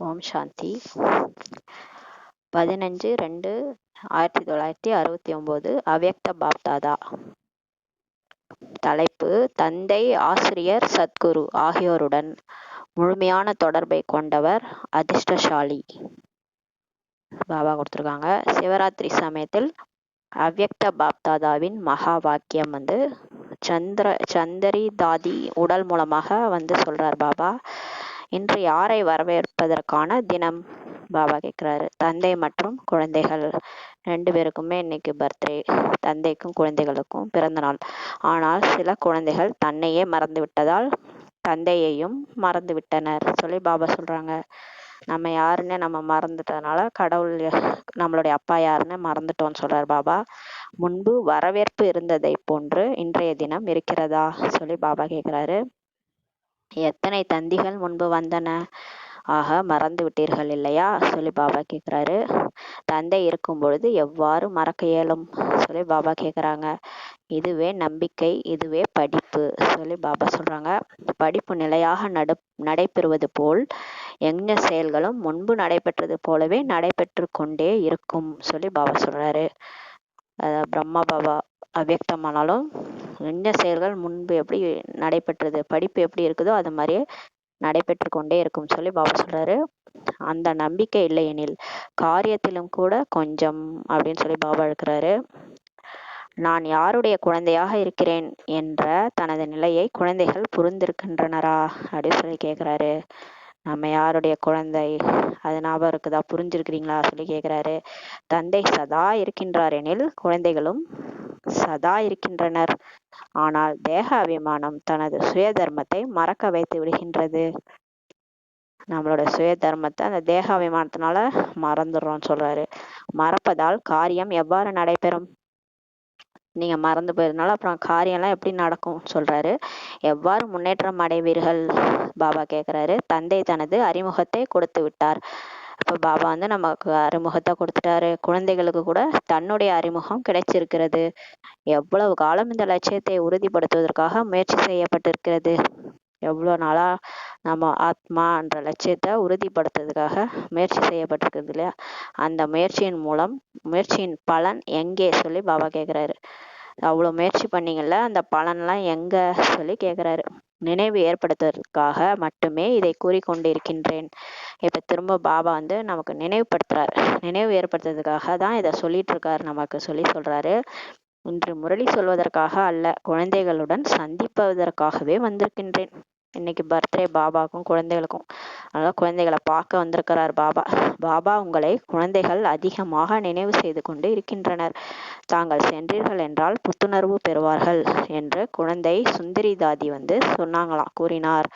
ஓம் சாந்தி. பதினஞ்சு ரெண்டு ஆயிரத்தி தொள்ளாயிரத்தி அறுபத்தி ஒம்பது அவ்யக்த பாப்தாதா. தலைப்பு தந்தை ஆசிரியர் சத்குரு ஆகியோருடன் முழுமையான தொடர்பை கொண்டவர் அதிர்ஷ்டசாலி. பாபா கொடுத்துருக்காங்க. சிவராத்திரி சமயத்தில் அவ்யக்த பாப்தாதாவின் மகா வாக்கியம் வந்து சந்திர சந்தரி தாதி உடல் மூலமாக வந்து சொல்றார் பாபா. இன்று யாரை வரவேற்பதற்கான தினம்? பாபா கேட்குறாரு. தந்தை மற்றும் குழந்தைகள். ரெண்டு பேருக்குமே இன்னைக்கு பர்த்டே தந்தைக்கும் குழந்தைகளுக்கும் பிறந்த நாள். ஆனால் சில குழந்தைகள் தன்னையே மறந்து விட்டதால் தந்தையையும் மறந்து விட்டனர் சொல்லி பாபா சொல்றாங்க. நம்ம யாருன்னு நம்ம மறந்துட்டதுனால கடவுள் நம்மளுடைய அப்பா யாருன்னு மறந்துட்டோம்னு சொல்றார் பாபா. முன்பு வரவேற்பு இருந்ததை போன்று இன்றைய தினம் இருக்கிறதா? சொல்லி பாபா கேட்குறாரு. எத்தனை தந்திகள் முன்பு வந்தன? ஆக மறந்து விட்டீர்கள் இல்லையா? சொல்லி பாபா கேட்குறாரு தந்தை இருக்கும் பொழுது எவ்வாறு மறக்க இயலும்? சொல்லி பாபா கேட்குறாங்க இதுவே நம்பிக்கை இதுவே படிப்பு. சொல்லி பாபா சொல்கிறாங்க படிப்பு நிலையாக நடு நடைபெறுவது போல் எந்த செயல்களும் முன்பு நடைபெற்றது போலவே நடைபெற்று கொண்டே இருக்கும். சொல்லி பாபா சொல்கிறாரு பிரம்மா பாபா அவ்வியக்தமானாலும் என்ன செயல்கள் முன்பு எப்படி நடைபெற்றது படிப்பு எப்படி இருக்குதோ அது மாதிரியே நடைபெற்று கொண்டே இருக்கும் சொல்லி பாபா சொல்றாரு. அந்த நம்பிக்கை இல்லை எனில் காரியத்திலும் கூட கொஞ்சம் அப்படின்னு சொல்லி பாபா இருக்கிறாரு நான் யாருடைய குழந்தையாக இருக்கிறேன் என்ற தனது நிலையை குழந்தைகள் புரிந்திருக்கின்றனரா அப்படின்னு சொல்லி கேட்குறாரு நம்ம யாருடைய குழந்தை? அது ஞாபகம் இருக்குதா? புரிஞ்சிருக்கிறீங்களா? சொல்லி கேட்குறாரு தந்தை சதா இருக்கின்றார் எனில் குழந்தைகளும் சதா இருக்கின்றனர். ஆனால் தேக அபிமானம் தனது சுய தர்மத்தை மறக்க வைத்து விடுகின்றது. நம்மளோட சுய தர்மத்தை அந்த தேக அபிமானத்தினால மறந்துடுறோம்னு சொல்றாரு. மறப்பதால் காரியம் எவ்வாறு நடைபெறும்? நீங்க மறந்து போயிருந்தாலும் அப்புறம் காரியம்லாம் எப்படி நடக்கும் சொல்றாரு. எவ்வாறு முன்னேற்றம் அடைவீர்கள்? பாபா கேட்குறாரு தந்தை தனது அறிமுகத்தை கொடுத்து விட்டார். இப்போ பாபா வந்து நமக்கு அறிமுகத்தை கொடுத்துட்டாரு. குழந்தைகளுக்கு கூட தன்னுடைய அறிமுகம் கிடைச்சிருக்கிறது. எவ்வளவு காலம் இந்த லட்சியத்தை உறுதிப்படுத்துவதற்காக முயற்சி செய்யப்பட்டிருக்கிறது? எவ்வளோ நாளாக நம்ம ஆத்மான்ற லட்சியத்தை உறுதிப்படுத்துறதுக்காக முயற்சி செய்யப்பட்டிருக்குது இல்லையா? அந்த முயற்சியின் மூலம் முயற்சியின் பலன் எங்கே சொல்லி பாபா கேட்குறாரு அவ்வளோ முயற்சி பண்ணீங்கல்ல அந்த பலன்லாம் எங்க சொல்லி கேட்குறாரு நினைவு ஏற்படுத்துவதற்காக மட்டுமே இதை கூறிக்கொண்டிருக்கின்றேன். இப்போ திரும்ப பாபா வந்து நமக்கு நினைவுபடுத்துறாரு. நினைவு ஏற்படுத்துறதுக்காக தான் இதை சொல்லிட்டு இருக்காரு நமக்கு சொல்லி சொல்றாரு. இன்று முரளி சொல்வதற்காக அல்ல குழந்தைகளுடன் சந்திப்பதற்காகவே வந்திருக்கின்றேன். இன்னைக்கு பர்த்டே பாபாக்கும் குழந்தைகளுக்கும். அதனால குழந்தைகளை பார்க்க வந்திருக்கிறார் பாபா. பாபா உங்களை குழந்தைகள் அதிகமாக நினைவு செய்து கொண்டு இருக்கின்றனர். தாங்கள் சென்றீர்கள் என்றால் புத்துணர்வு பெறுவார்கள் என்று குழந்தை சுந்தரி தாதி வந்து சொன்னாங்களாம் கூறினார்.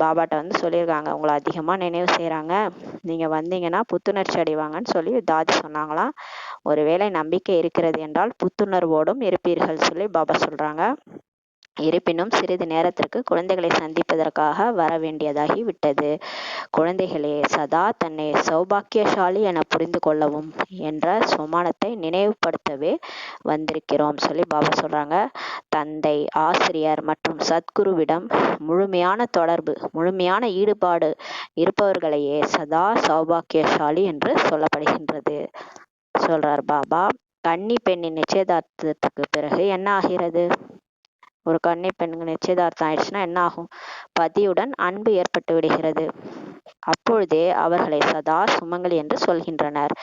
பாபாட்ட வந்து சொல்லியிருக்காங்க உங்களை அதிகமாக நினைவு செய்கிறாங்க நீங்கள் வந்தீங்கன்னா புத்துணர்ச்சி அடைவாங்கன்னு சொல்லி தாதி சொன்னாங்களாம் ஒருவேளை நம்பிக்கை இருக்கிறது என்றால் புத்துணர்வோடும் இருப்பீர்கள் சொல்லி பாபா சொல்கிறாங்க இருப்பினும் சிறிது நேரத்திற்கு குழந்தைகளை சந்திப்பதற்காக வர வேண்டியதாகி விட்டது. குழந்தைகளே சதா தன்னை சௌபாக்கியசாலி என புரிந்து கொள்ளவும் என்ற சுமானத்தை நினைவுபடுத்தவே வந்திருக்கிறோம் சொல்லி பாபா சொல்றாங்க. தந்தை ஆசிரியர் மற்றும் சத்குருவிடம் முழுமையான தொடர்பு முழுமையான ஈடுபாடு இருப்பவர்களையே சதா சௌபாக்கியசாலி என்று சொல்லப்படுகின்றது சொல்றார் பாபா. கன்னி பெண்ணின் நிச்சயதார்த்தத்துக்கு பிறகு என்ன ஆகிறது? ஒரு கன்னி பெண்ணுக்கு நிச்சயதார்த்தம் ஆயிடுச்சுன்னா என்ன ஆகும்? பதியுடன் அன்பு ஏற்பட்டு விடுகிறது. அப்பொழுதே அவர்களை சதா சுமங்கலி என்று சொல்கின்றனர்.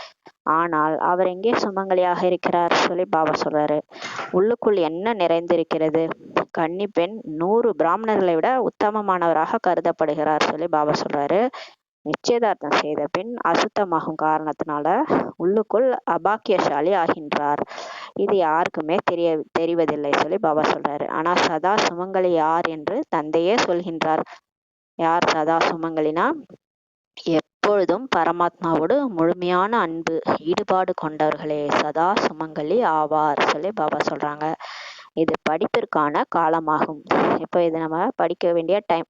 ஆனால் அவர் எங்கே சுமங்கலியாக இருக்கிறார்? சொல்லி பாபா சொல்றாரு. உள்ளுக்குள் என்ன நிறைந்திருக்கிறது? கன்னி பெண் நூறு பிராமணர்களை விட உத்தமமானவராக கருதப்படுகிறார் சொல்லி பாபா சொல்றாரு. நிச்சயதார்த்தம் செய்த பின் அசுத்தமாகும் காரணத்தினால உள்ளுக்குள் அபாக்கியசாலி ஆகின்றார். இது யாருக்குமே தெரிய தெரிவதில்லை சொல்லி பாபா சொல்றாரு. ஆனா சதா சுமங்கலி யார் என்று தந்தையே சொல்கின்றார். யார் சதா சுமங்கலினா? எப்பொழுதும் பரமாத்மாவோடு முழுமையான அன்பு ஈடுபாடு கொண்டவர்களே சதா சுமங்கலி ஆவார் சொல்லி பாபா சொல்றாங்க. இது படிப்பிற்கான காலமாகும். இப்போ இது நம்ம படிக்க வேண்டிய டைம்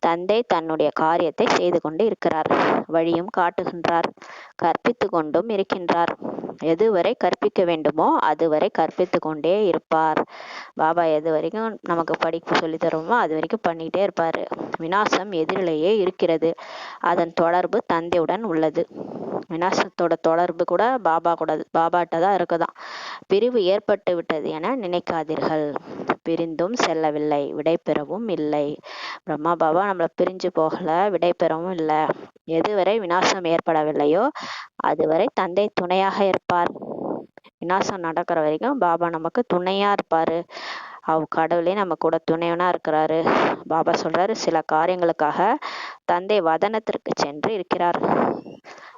தந்தை தன்னுடைய காரியத்தை செய்து கொண்டு இருக்கிறார். வழியும் காட்டுகின்றார். கற்பித்து கொண்டும் இருக்கின்றார். எதுவரை கற்பிக்க வேண்டுமோ அதுவரை கற்பித்து கொண்டே இருப்பார். பாபா எது வரைக்கும் நமக்கு படிப்பு சொல்லி தருமோ அது வரைக்கும் பண்ணிட்டே இருப்பார். விநாசம் எதிரிலேயே இருக்கிறது. அதன் தொடர்பு தந்தையுடன் உள்ளது. விநாசத்தோட தொடர்பு கூட பாபா கூட பாபாட்ட தான் இருக்குதான். பிரிவு ஏற்பட்டு விட்டது என நினைக்காதீர்கள் பிரிந்தும் செல்லவில்லை விடை பெறவும் இல்லை. பிரம்மா பாபா நம்மளை பிரிஞ்சு போகல விடை பெறவும் இல்லை. எதுவரை விநாசம் ஏற்படவில்லையோ அதுவரை தந்தை துணையாக இருப்பார். விநாசம் நடக்கிற வரைக்கும் பாபா நமக்கு துணையா இருப்பாரு. அவ் கடவுளே நம்ம கூட துணைவனா இருக்கிறாரு. பாபா சொல்றாரு சில காரியங்களுக்காக தந்தை வதனத்திற்கு சென்று இருக்கிறார்.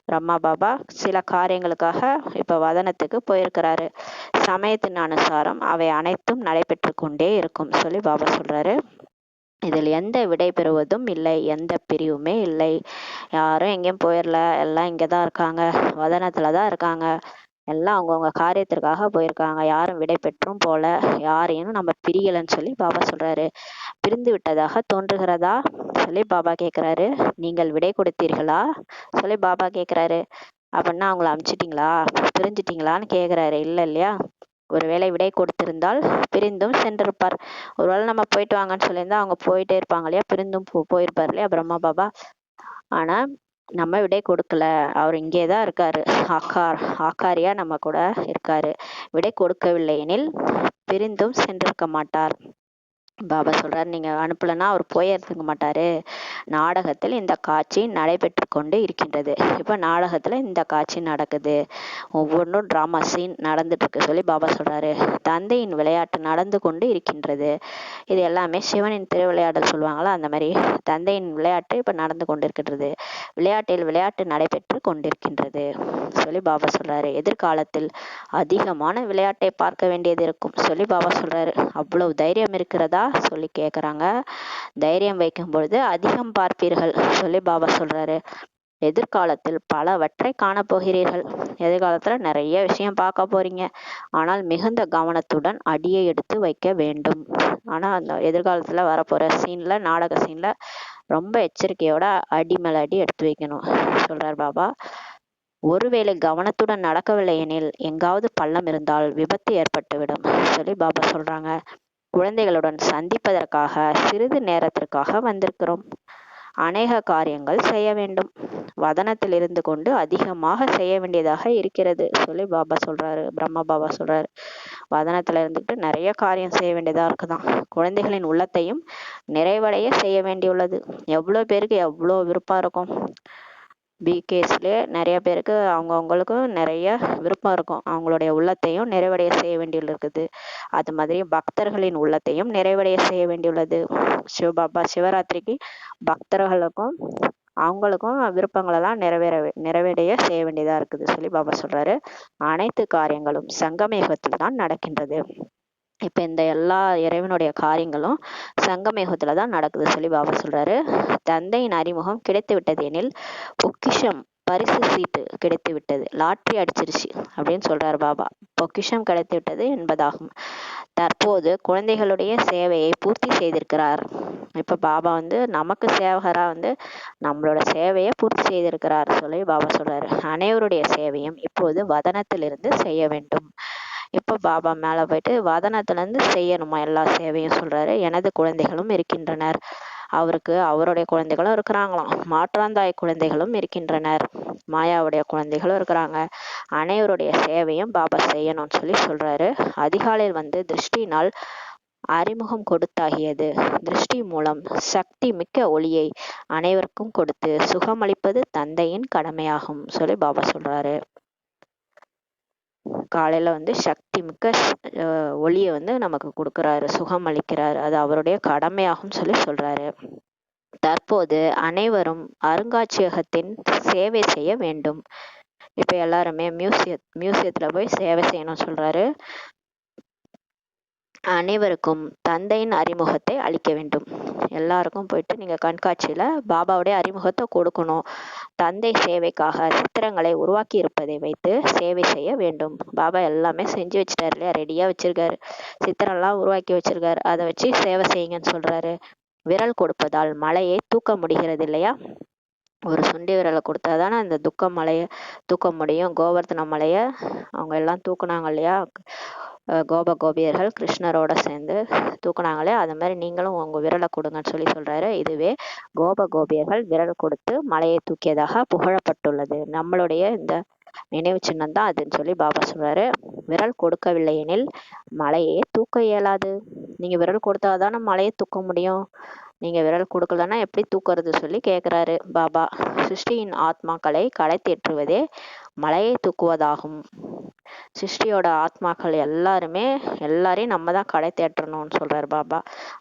பிரம்மா பாபா சில காரியங்களுக்காக இப்போ வதனத்துக்கு போயிருக்கிறாரு. சமயத்தின் அனுசாரம் அவை அனைத்தும் நடைபெற்று கொண்டே இருக்கும் சொல்லி பாபா சொல்றாரு. இதில் எந்த விடை பெறுவதும் இல்லை எந்த பிரிவுமே இல்லை. யாரும் எங்கேயும் போயிடல எல்லாம் இங்கே தான் இருக்காங்க வதனத்தில் தான் இருக்காங்க. எல்லாம் அவங்கவுங்க காரியத்திற்காக போயிருக்காங்க. யாரும் விடை பெற்றும் போல யாரையும் நம்ம பிரியலன்னு சொல்லி பாபா சொல்றாரு. பிரிந்து விட்டதாக தோன்றுகிறதா சொல்லி பாபா கேட்குறாரு நீங்கள் விடை கொடுத்தீர்களா சொல்லி பாபா கேட்குறாரு அப்படின்னா அவங்கள அமிச்சிட்டிங்களா? பிரிஞ்சிட்டிங்களான்னு கேட்குறாரு இல்லை இல்லையா? ஒருவேளை விடை கொடுத்திருந்தால் பிரிந்தும் சென்றிருப்பார். ஒருவேளை நம்ம போயிட்டு வாங்கன்னு சொல்லியிருந்தா அவங்க போயிட்டே இருப்பாங்க இல்லையா? பிரிந்தும் போ போயிருப்பார் இல்லையா? பிரம்மா பாபா. ஆனா நம்ம விடை கொடுக்கல. அவர் இங்கேதான் இருக்காரு. ஆக்கார் ஆக்காரியா நம்ம கூட இருக்காரு. விடை கொடுக்கவில்லை எனில் பிரிந்தும் சென்றிருக்க மாட்டார். பாபா சொல்றாரு நீங்க அனுப்பலன்னா அவர் போயிருக்க மாட்டாரு. நாடகத்தில் இந்த காட்சி நடைபெற்று கொண்டு இருக்கின்றது. இப்ப நாடகத்துல இந்த காட்சி நடக்குது. ஒவ்வொன்றும் டிராமா சீன் நடந்துட்டு இருக்கு சொல்லி பாபா சொல்றாரு. தந்தையின் விளையாட்டு நடந்து கொண்டு இருக்கின்றது. இது எல்லாமே சிவனின் திருவிளையாடல் சொல்லுவாங்களா அந்த மாதிரி தந்தையின் விளையாட்டு இப்ப நடந்து கொண்டிருக்கின்றது. விளையாட்டில் விளையாட்டு நடைபெற்று கொண்டிருக்கின்றது. சொல்லி பாபா சொல்றாரு. எதிர்காலத்தில் அதிகமான விளையாட்டை பார்க்க வேண்டியது இருக்கும். சொல்லி பாபா சொல்றாரு. அவ்வளவு தைரியம் இருக்கிறதா? சொல்லி கேக்குறாங்க. தைரியம் வைக்கும் பொழுது அதிகம் பார்ப்பீர்கள் சொல்லி பாபா சொல்றாரு. எதிர்காலத்தில் பலவற்றை காணப்போகிறீர்கள் எதிர்காலத்துல நிறைய விஷயம் பார்க்க போறீங்க. ஆனால் மிகுந்த கவனத்துடன் அடியை எடுத்து வைக்க வேண்டும். ஆனா அந்த எதிர்காலத்துல வரப்போற சீன்ல நாடக சீன்ல ரொம்ப எச்சரிக்கையோட அடி மேல அடி எடுத்து வைக்கணும் சொல்கிறார் பாபா. ஒருவேளை கவனத்துடன் நடக்கவில்லை எனில் எங்காவது பள்ளம் இருந்தால் விபத்து ஏற்பட்டுவிடும் சொல்லி பாபா சொல்றாங்க. குழந்தைகளுடன் சந்திப்பதற்காக சிறிது நேரத்திற்காக வந்திருக்கிறோம். அநேக காரியங்கள் செய்ய வேண்டும். வதனத்தில் இருந்து கொண்டு அதிகமாக செய்ய வேண்டியதாக இருக்கிறது சொல்லி பாபா சொல்றாரு பிரம்ம பாபா சொல்றாரு. வதனத்துல இருந்துட்டு நிறைய காரியம் செய்ய வேண்டியதா இருக்குதான். குழந்தைகளின் உள்ளத்தையும் நிறைவடைய செய்ய வேண்டியுள்ளது. எவ்வளவு பேருக்கு எவ்வளவு விருப்பம் இருக்கும்? பிகேஸ்லேயே நிறைய பேருக்கு அவங்கவுங்களுக்கும் நிறைய விருப்பம் இருக்கும். அவங்களுடைய உள்ளத்தையும் நிறைவடைய செய்ய வேண்டியது இருக்குது அது மாதிரி பக்தர்களின் உள்ளத்தையும் நிறைவடைய செய்ய வேண்டியுள்ளது. சிவபாபா சிவராத்திரிக்கு பக்தர்களுக்கும் அவங்களுக்கும் விருப்பங்களெல்லாம் நிறைவேற நிறைவடைய செய்ய வேண்டியதாக இருக்குது. சொல்லி பாபா சொல்கிறாரு அனைத்து காரியங்களும் சங்கமேகத்தில் தான் நடக்கின்றது. இப்போ இந்த எல்லா இறைவனுடைய காரியங்களும் சங்கமேகத்தில் தான் நடக்குது சொல்லி பாபா சொல்கிறாரு தந்தையின் அறிமுகம் கிடைத்து விட்டது எனில் பொக்கிஷம் பரிசு சீட்டு கிடைத்து விட்டது. லாட்ரி அடிச்சிருச்சு அப்படின்னு சொல்றாரு பாபா. பொக்கிஷம் கிடைத்து விட்டது என்பதாகும். தற்போது குழந்தைகளுடைய சேவையை பூர்த்தி செய்திருக்கிறார். இப்ப பாபா வந்து நமக்கு சேவகரா வந்து நம்மளோட சேவையை பூர்த்தி செய்திருக்கிறார் சொல்லி பாபா சொல்றாரு. அனைவருடைய சேவையும் இப்போது வதனத்திலிருந்து செய்ய வேண்டும். இப்போ பாபா மேலே போயிட்டு வதனத்திலேருந்து செய்யணுமா எல்லா சேவையும் சொல்கிறாரு எனது குழந்தைகளும் இருக்கின்றனர். அவருக்கு அவருடைய குழந்தைகளும் இருக்கிறாங்களாம். மாற்றாந்தாய் குழந்தைகளும் இருக்கின்றனர். மாயாவுடைய குழந்தைகளும் இருக்கிறாங்க. அனைவருடைய சேவையும் பாபா செய்யணும்னு சொல்லி சொல்கிறாரு அதிகாலையில் வந்து திருஷ்டினால் அறிமுகம் கொடுத்தாகியது. திருஷ்டி மூலம் சக்தி மிக்க ஒளியை அனைவருக்கும் கொடுத்து சுகமளிப்பது தந்தையின் கடமையாகும் சொல்லி பாபா சொல்கிறாரு காலையில வந்து சக்தி மிக்க ஒளியை வந்து நமக்கு கொடுக்குறாரு சுகம் அளிக்கிறாரு. அது அவருடைய கடமையாகும் சொல்லி சொல்றாரு. தற்போது அனைவரும் அருங்காட்சியகத்தின் சேவை செய்ய வேண்டும். இப்ப எல்லாருமே மியூசிய மியூசியத்துல போய் சேவை செய்யணும் சொல்றாரு. அனைவருக்கும் தந்தையின் அறிமுகத்தை அளிக்க வேண்டும். எல்லாருக்கும் போயிட்டு நீங்கள் கண்காட்சியில் பாபாவுடைய அறிமுகத்தை கொடுக்கணும். தந்தை சேவைக்காக சித்திரங்களை உருவாக்கி இருப்பதை வைத்து சேவை செய்ய வேண்டும். பாபா எல்லாமே செஞ்சு வச்சிட்டாரு இல்லையா? ரெடியாக வச்சிருக்காரு. சித்திரம்லாம் உருவாக்கி வச்சிருக்காரு. அதை வச்சு சேவை செய்யுங்கன்னு சொல்றாரு. விரல் கொடுப்பதால் மலையை தூக்க முடிகிறது இல்லையா? ஒரு சுண்டி விரலை கொடுத்தா தானே அந்த துக்க மலையை தூக்க முடியும். கோவர்த்தன மலையை அவங்க எல்லாம் தூக்குனாங்க இல்லையா? கோப கோபியர்கள் கிருஷ்ணரோட சேர்ந்து தூக்குனாங்களே அது மாதிரி நீங்களும் உங்க விரலை கொடுங்கன்னு சொல்லி சொல்றாரு. இதுவே கோப கோபியர்கள் விரல் கொடுத்து மலையை தூக்கியதாக புகழப்பட்டுள்ளது. நம்மளுடைய இந்த நினைவு சின்னம் தான் அதுன்னு சொல்லி பாபா சொல்றாரு. விரல் கொடுக்கவில்லை எனில் மலையே தூக்க இயலாது. நீங்க விரல் கொடுத்தா தானே மலையை தூக்க முடியும். நீங்க விரல் கொடுக்கலன்னா எப்படி தூக்குறது சொல்லி கேட்குறாரு பாபா. சிருஷ்டியின் ஆத்மாக்களை களைத்தேற்றுவதே தேற்றுவதே மலையை தூக்குவதாகும். சிருஷ்டியோட ஆத்மாக்கள் எல்லாருமே எல்லாரையும் நம்ம தான் கடை தேற்றணும்னு சொல்றாரு பாபா.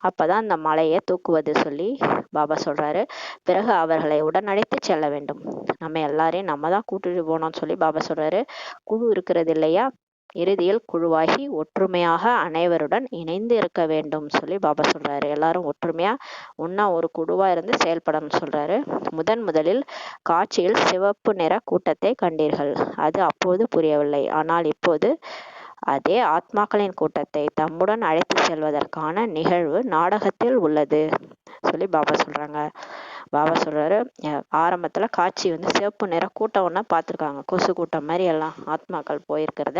அப்பதான் அந்த மலையை தூக்குவது சொல்லி பாபா சொல்றாரு. பிறகு அவர்களை உடனடைத்து செல்ல வேண்டும். நம்ம எல்லாரையும் நம்ம தான் கூட்டிட்டு போனோம்னு சொல்லி பாபா சொல்றாரு. குழு இருக்கிறது இல்லையா? இறுதியில் குழுவாகி ஒற்றுமையாக அனைவருடன் இணைந்து இருக்க வேண்டும் சொல்லி பாபா சொல்றாரு. எல்லாரும் ஒற்றுமையா ஒன்னா ஒரு குழுவா இருந்து செயல்படணும் சொல்றாரு. முதன் முதலில் காட்சியில் சிவப்பு நிற கூட்டத்தை கண்டீர்கள். அது அப்போது புரியவில்லை. ஆனால் இப்போது அதே ஆத்மாக்களின் கூட்டத்தை தம்முடன் அழைத்து செல்வதற்கான நிகழ்வு நாடகத்தில் உள்ளது சொல்லி பாபா சொல்றாங்க. பாபா சொல்றாரு ஆரம்பத்துல காட்சி வந்து சிவப்பு நிற கூட்டம் ஒன்றா பார்த்துருக்காங்க. கொசு கூட்டம் மாதிரி எல்லாம் ஆத்மாக்கள் போயிருக்கிறத.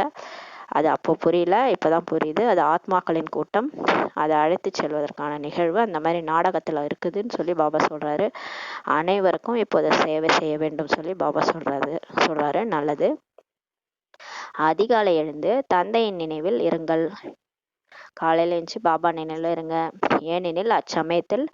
அது அப்போ புரியல இப்போதான் புரியுது. அது ஆத்மாக்களின் கூட்டம். அதை அழைத்து செல்வதற்கான நிகழ்வு அந்த மாதிரி நாடகத்துல இருக்குதுன்னு சொல்லி பாபா சொல்றாரு. அனைவருக்கும் இப்போது சேவை செய்ய வேண்டும் சொல்லி பாபா சொல்றாரு சொல்றாரு. நல்லது. அதிகாலை எழுந்து தந்தையின் நினைவில் இருங்கள். காலையில எழுந்துச்சு பாபா நினைவில் இருங்க. ஏனெனில் அச்சமயத்தில்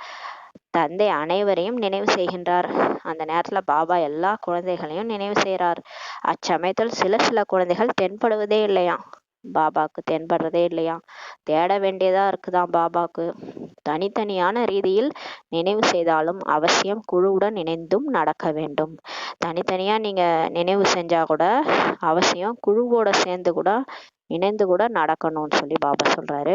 தந்தை அனைவரையும் நினைவு செய்கின்றார். அந்த நேரத்துல பாபா எல்லா குழந்தைகளையும் நினைவு செய்கிறார் அச்சமயத்தில் சில சில குழந்தைகள் தென்படுவதே இல்லையாம். பாபாக்கு தென்படுறதே இல்லையா? தேட வேண்டியதா இருக்குதான் பாபாக்கு தனித்தனியான ரீதியில் நினைவு செய்தாலும் அவசியம் குழுவுடன் இணைந்தும் நடக்க வேண்டும். தனித்தனியா நீங்க நினைவு செஞ்சா கூட அவசியம் குழுவோட சேர்ந்து கூட இணைந்து கூட நடக்கணும்னு சொல்லி பாபா சொல்றாரு.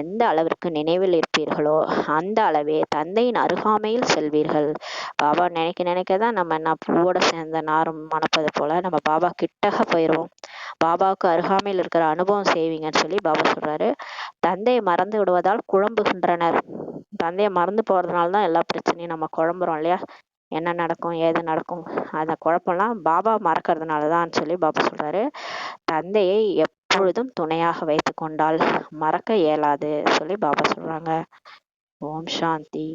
எந்த அளவிற்கு நினைவில் இருப்பீர்களோ அந்த அளவே தந்தையின் அருகாமையில் செல்வீர்கள். பாபா நினைக்க நினைக்க தான் நம்ம என்ன பூவோட சேர்ந்த நாரும் மணப்பது போல நம்ம பாபா கிட்டக போயிடுவோம் பாபாவுக்கு அருகாமையில் இருக்கிற அனுபவம் செய்வீங்கன்னு சொல்லி பாபா சொல்றாரு. தந்தையை மறந்து விடுவதால் குழம்புகின்றனர் தந்தையை மறந்து போகிறதுனால தான் எல்லா பிரச்சனையும் நம்ம குழம்புறோம் இல்லையா? என்ன நடக்கும் ஏது நடக்கும் அந்த குழப்பம்லாம் பாபா மறக்கிறதுனால தான் சொல்லி பாபா சொல்றாரு. தந்தையை எப்பொழுதும் துணையாக வைத்து கொண்டால் மறக்க இயலாது சொல்லி பாபா சொல்றாங்க. ஓம் சாந்தி.